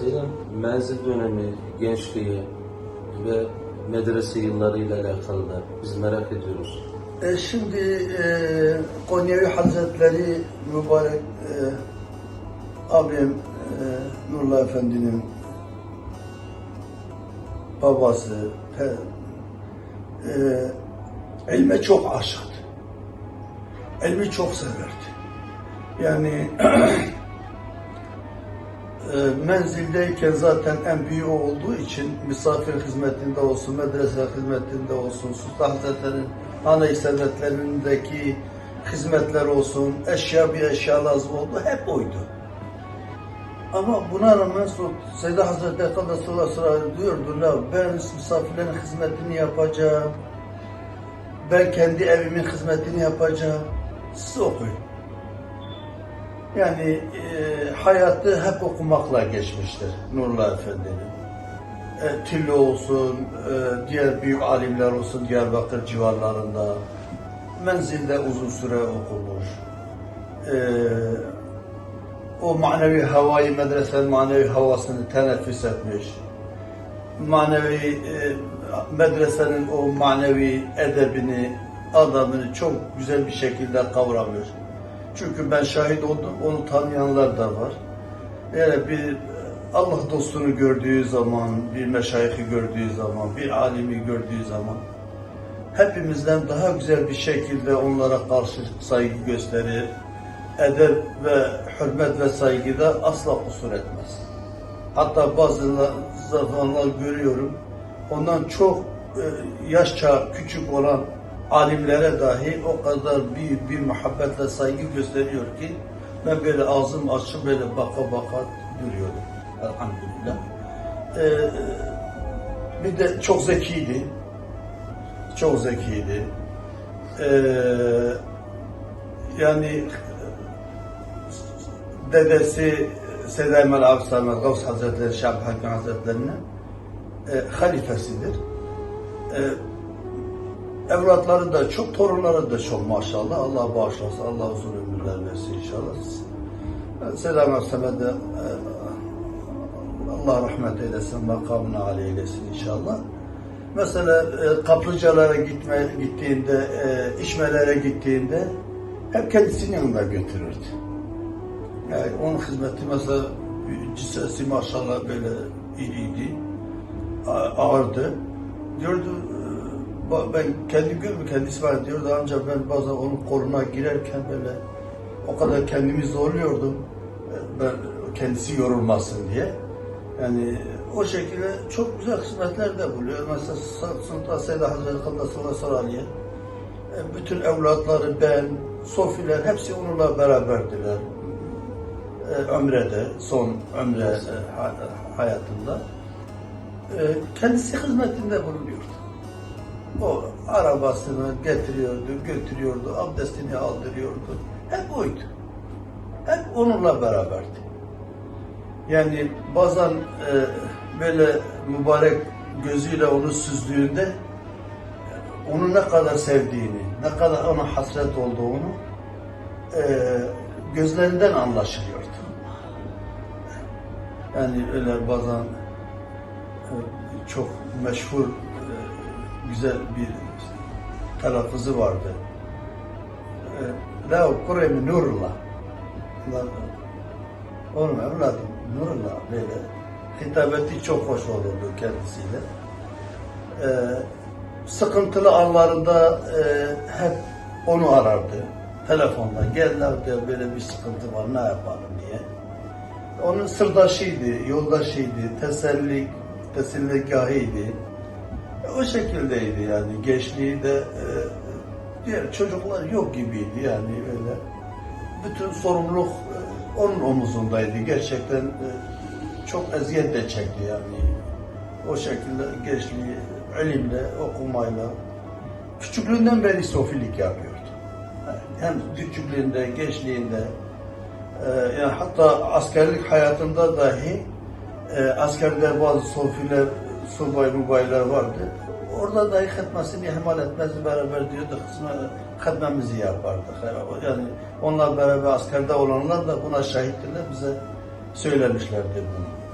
Selam, menzil dönemi, gençliği ve medrese yıllarıyla alakalı da biz merak ediyoruz. E, şimdi e, Konyevi Hazretleri mübarek e, abim e, Nurullah Efendi'nin babası pe, e, ilme çok aşıktı. İlmi çok severdi. Yani e, menzildeyken zaten en büyüğü olduğu için misafir hizmetinde olsun, medrese hizmetinde olsun, Sultan Hazretleri'nin ana hizmetlerindeki hizmetler olsun, eşya bir eşya lazım oldu, hep oydu. Ama buna rağmen Seyyid Hazretleri Kaddesallahu aleyhi ve sellem diyordu, la ben misafirlerin hizmetini yapacağım, ben kendi evimin hizmetini yapacağım, siz okuyun. Yani e, hayatı hep okumakla geçmiştir Nurullah Efendi'nin. E, Tilli olsun, e, diğer büyük alimler olsun Diyarbakır civarlarında. Menzilde uzun süre okumuş. E, o manevi havayı, medresenin manevi havasını teneffüs etmiş. Manevi e, medresenin o manevi edebini, adamını çok güzel bir şekilde kavramış. Çünkü ben şahit oldum, onu tanıyanlar da var. Yani bir Allah dostunu gördüğü zaman, bir meşayihi gördüğü zaman, bir alimi gördüğü zaman hepimizden daha güzel bir şekilde onlara karşı saygı gösterir. Edep ve hürmet ve saygıda asla kusur etmez. Hatta bazı zamanlar görüyorum, ondan çok e, yaşça küçük olan alimlere dahi o kadar büyük bir muhabbetle saygı gösteriyor ki ben böyle ağzım açıp böyle baka baka duruyorum. Elhamdülillah. Ee, bir de çok zekiydi. Çok zekiydi. Ee, yani dedesi Seyyid Emel Avsamet Gavs Hazretleri, Şahap Hakim Hazretleri'nin e, halifesidir. E, evlatları da çok, torunları da çok maşallah. Allah bağışlasın, Allah uzun ömürler versin inşallah. Selam Aksemet'e e, Allah rahmet eylesin, makamını âli eylesin inşallah. Mesela e, kaplıcalara gitme, gittiğinde, e, içmelere gittiğinde hep kendisinin yanında götürürdü. Yani onun hizmeti mesela cissesi maşallah böyle iriydi, ağırdı. Diyordu, ben kendi görmüyorum, kendisi var diyordu ancak ben bazen onun koluna girerken böyle o kadar kendimi zorluyordum. Ben kendisi yorulmasın diye. Yani o şekilde çok güzel hizmetler de buluyor. Mesela Sultan Seyyid Hazretleri Kaddesallahu aleyhi e, bütün evlatları ben, Sofiler hepsi onunla beraberdiler. E, ömrede, son ömre e, ha- hayatında. E, kendisi hizmetinde bulunuyordu. O arabasını getiriyordu, götürüyordu, abdestini aldırıyordu. Hep oydu. Hep onunla beraberdi. Yani bazen e, böyle mübarek gözüyle onu süzdüğünde onu ne kadar sevdiğini, ne kadar ona hasret olduğunu e, gözlerinden anlaşılıyordu. Yani öyle bazen e, çok meşhur güzel bir telaffuzu vardı. E, La kuremi nurla. Oğlum evladım Nurullah böyle hitabeti çok hoş olurdu kendisiyle. Ee, sıkıntılı anlarında e, hep onu arardı. Telefonda gel lan diyor böyle bir sıkıntı var ne yapalım diye. Onun sırdaşıydı, yoldaşıydı, teselli, teselligahıydı. O şekildeydi yani gençliği de e, diğer çocuklar yok gibiydi yani öyle. Bütün sorumluluk e, onun omuzundaydı. Gerçekten e, çok eziyet de çekti yani. O şekilde gençliği ilimle, okumayla küçüklüğünden beri sofilik yapıyordu. Hem küçüklüğünde, gençliğinde e, yani hatta askerlik hayatında dahi e, askerde bazı sofiler, subay mubaylar vardı. Orada dahi hutmasını ihmal etmez beraber diyordu kısmı hutmemizi yapardık. Yani onlar beraber askerde olanlar da buna şahittirler bize söylemişlerdi bunu.